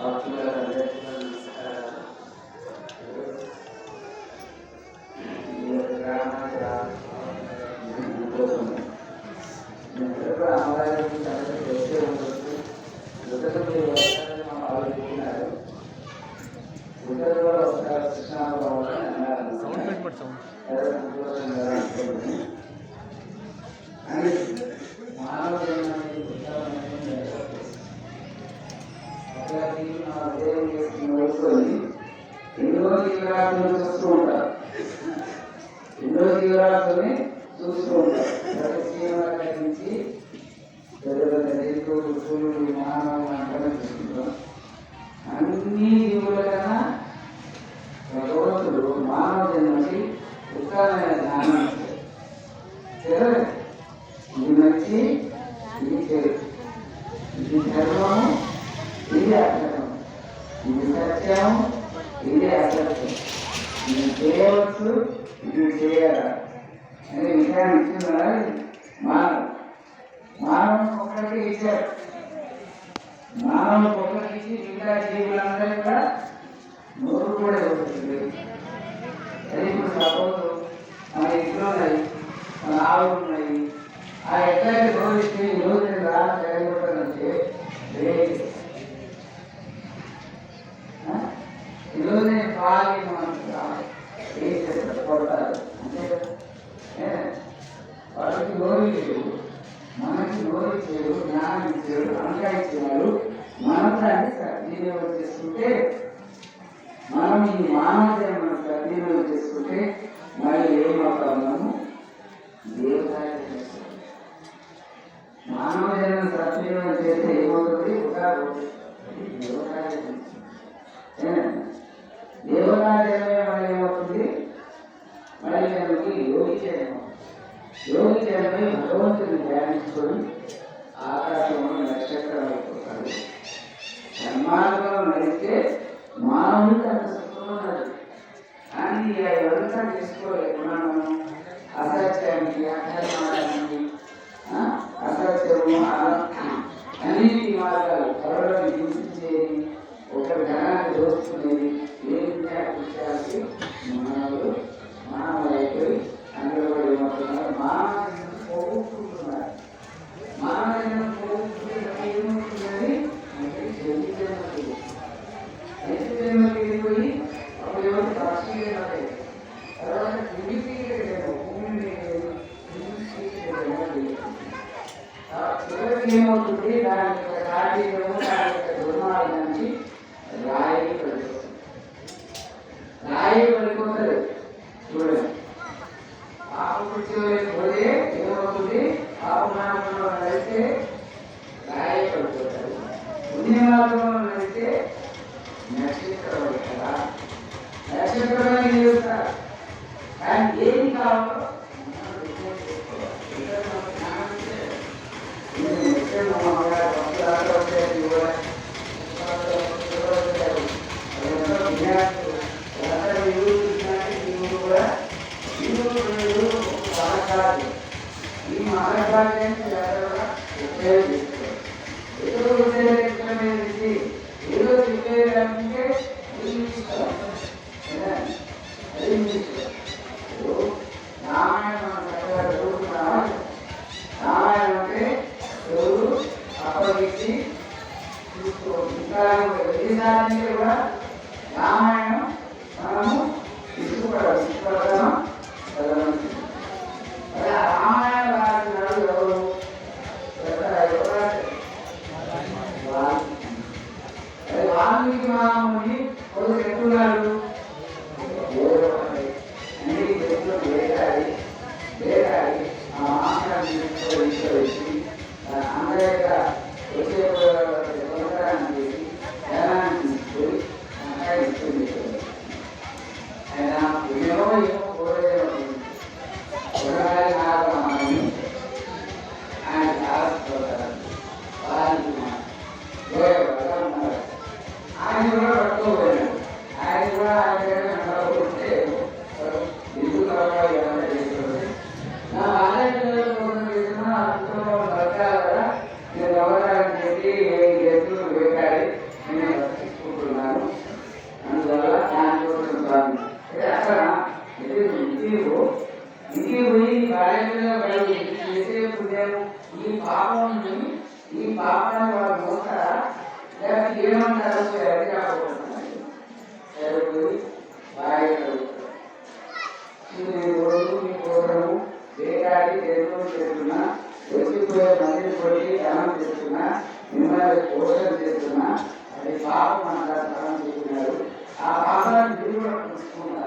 our political చూస్తూ ఉంటారు నుంచి పెద్ద పెద్ద నీళ్ళు ఋతువులు అన్ని జీవుల కన్నా భగవంతుడు మానవ జన్మకి ఉత్తరమైన జ్ఞానం ఇచ్చాడు. ఇది మంచి ఇది చెడు. ఇది ధర్మము ఇది అధర్మం. ఇది సత్యం ఇది అసత్యం. ఇది చేయవచ్చు ఇది చేయాలి అనే విషయాన్ని ఇచ్చిన మానవ మానవ ఒక్కరికి ఇచ్చారు మానవ ఒక్కరికి ఇచ్చి మిగతా జీవులందరూ కూడా నోరు కూడా ఇవ్వట్లేదు అది ఇప్పుడు సపోజ్ మన ఇంట్లో ఉన్నాయి మన ఆవులు ఉన్నాయి ఆ ఎట్లాంటి రోజు ఇస్తే ఈ రోజు నేను రా జరగకూడదంటే లేదు ఆ? నేను పాలి మనం రావాలి ఏం చేస్తారు కొడతారు వాళ్ళకి నోరు ఇచ్చారు మనకి నోరు ఇచ్చారు జ్ఞానం ఇచ్చారు అంకా ఇచ్చేవారు మనం దాన్ని సద్వినియోగం చేసుకుంటే మనం ఈ మానవ జన్మను సద్వినియోగం చేసుకుంటే మరి ఏమవుతాము దేవతాయ మానవ జన్మ సద్వినియోగం చేస్తే ఏమవుతుంది? ఒక దేవతాయ జన్మ వల్ల ఏమవుతుంది మళ్ళీ మనకి యోగి జన్మ యోగి భగవంతుని ధ్యానించుకొని ఆకాశంలో నక్షత్రం అయిపోతాడు సన్మార్గంలో నడిస్తే మానవుడికి అంత సుఖం ఉన్నది కానీ ఎవరంతా చేసుకోలేకుండా మనం అసత్యానికి అధర్మానికి అసత్యము అనేక మార్గాలు త్వరలో హింసించేది ఒక ధనాన్ని దోచుకునేది ఏ విషయాలకి అది నీవు ఇంటికి పోయి కార్యంగా వెళ్ళి ఈ పాపం ఈ పాపాన్ని వాళ్ళ మూత లేకపోతే ఏమంటారు అది కాకుండా బాగా మీ రోజు మీ కోసము దేశాన్ని దేవుడు చేస్తున్నా కొట్టి దానం చేస్తున్నా మిమ్మల్ని పోషణ చేస్తున్నా అది పాపం అంటారు దానం చేస్తున్నారు. ఆ పాపాన్ని మీరు కూడా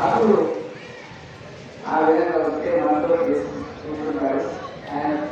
అప్పుడు ఆ విధంగా వస్తే మనతో చేసుకుంటున్నారు. ఆయన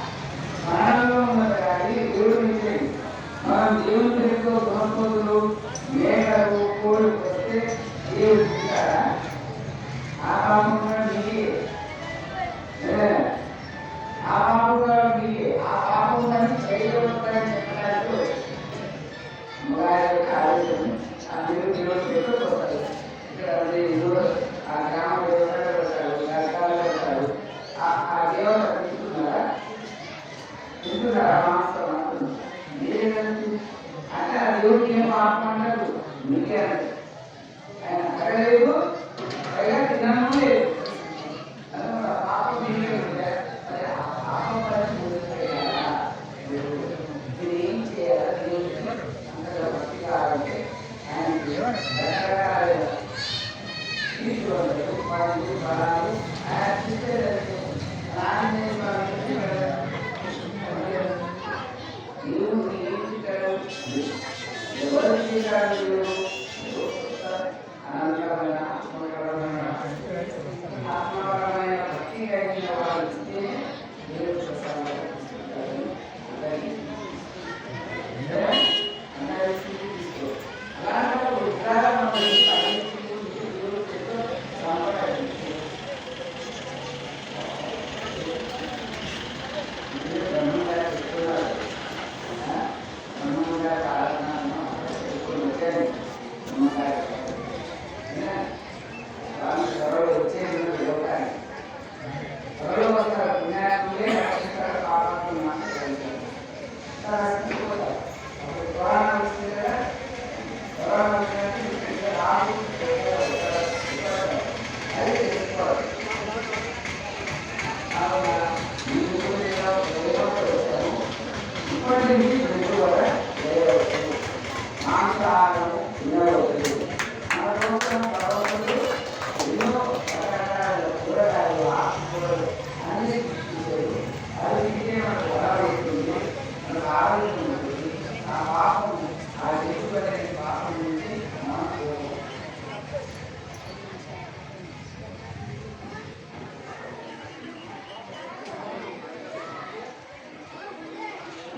దేవుడు నేను ఆత్మ అన్నాడు మీకే పైగా తిన్నాను లేదు.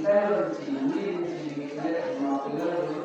integrity, unity, connection, and the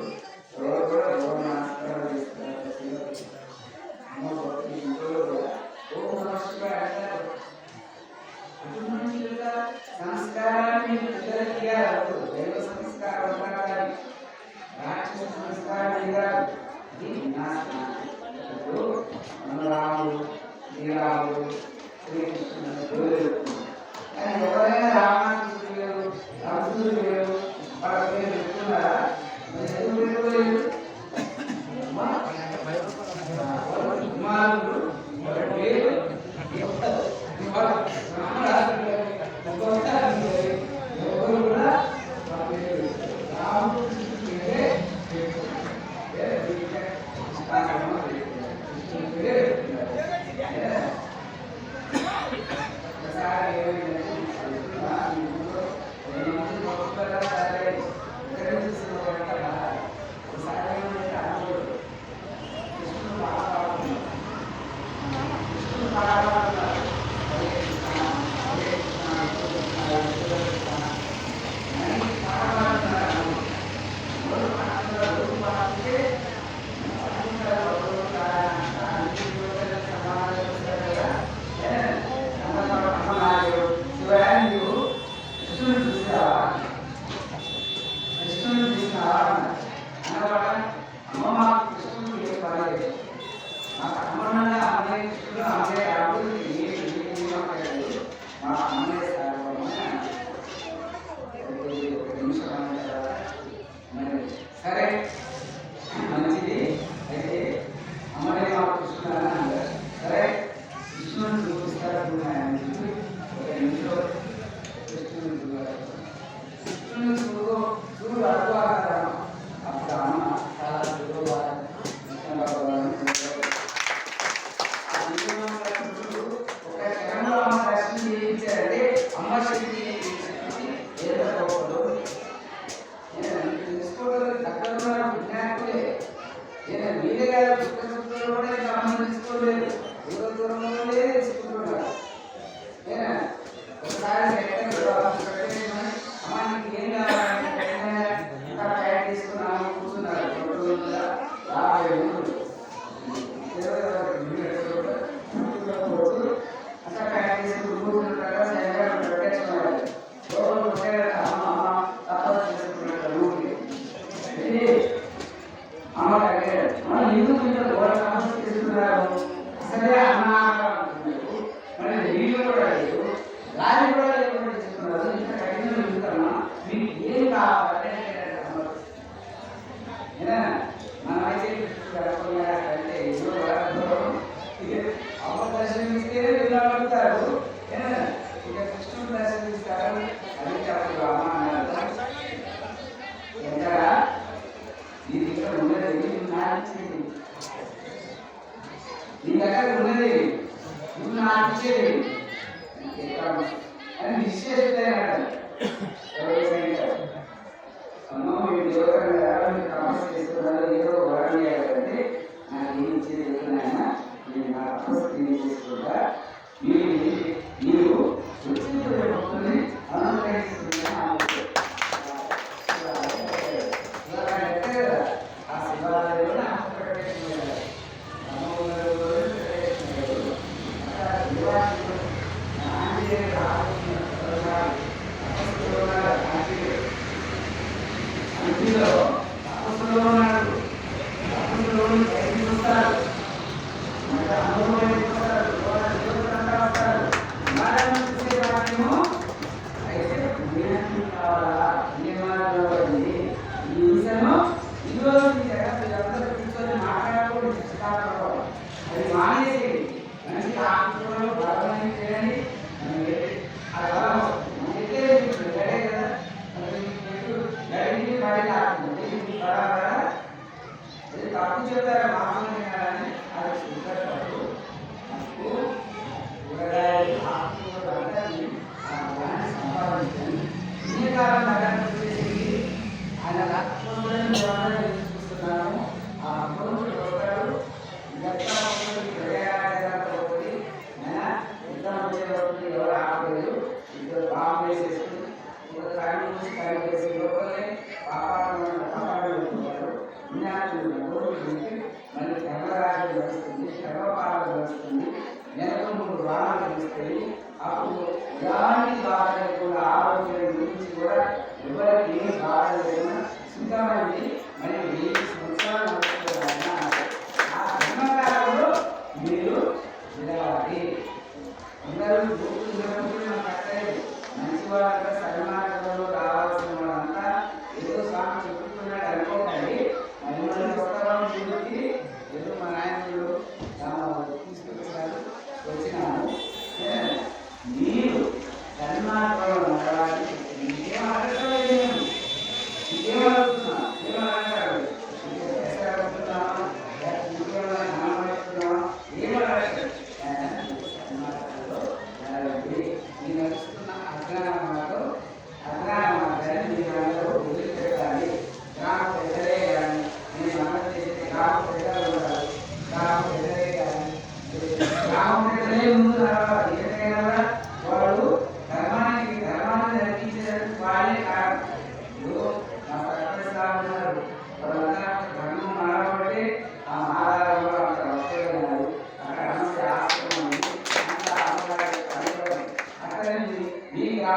ఇంట్లో చూడు చూడు ஆயிரம். దగ్గర ఉన్నది అని చెప్పి అప్పుడు ఎలాంటి కారణం కూడా ఆరోగ్యం గురించి కూడా ఎవరు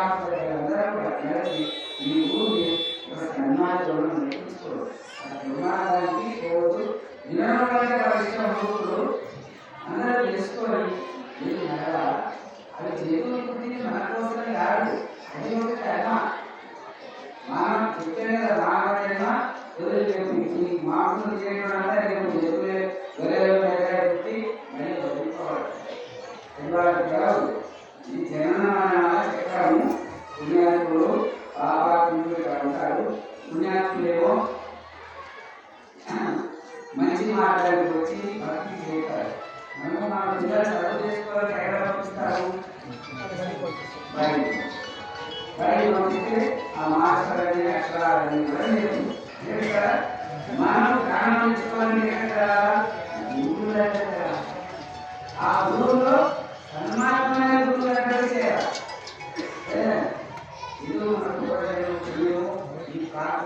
आठ बजे పుణ్యాత్ములేవో మంచి మాట్లాడి వచ్చి భక్తి చేస్తారు మనం మా పిల్లలు చదువు చేసుకోవాలి ఎక్కడ పంపిస్తారు బయట పంపిస్తే ఆ మాస్టర్ని అక్షరాలని కూడా లేదు కదా మనం ప్రాణం ఇచ్చుకోవాలని ఎక్కడ? గురువు దగ్గర ఆ గురువులో సన్మానమైన గురువు దగ్గర చేయాలి ఇది మనకు తెలియదు? ಈ ಪಾಠ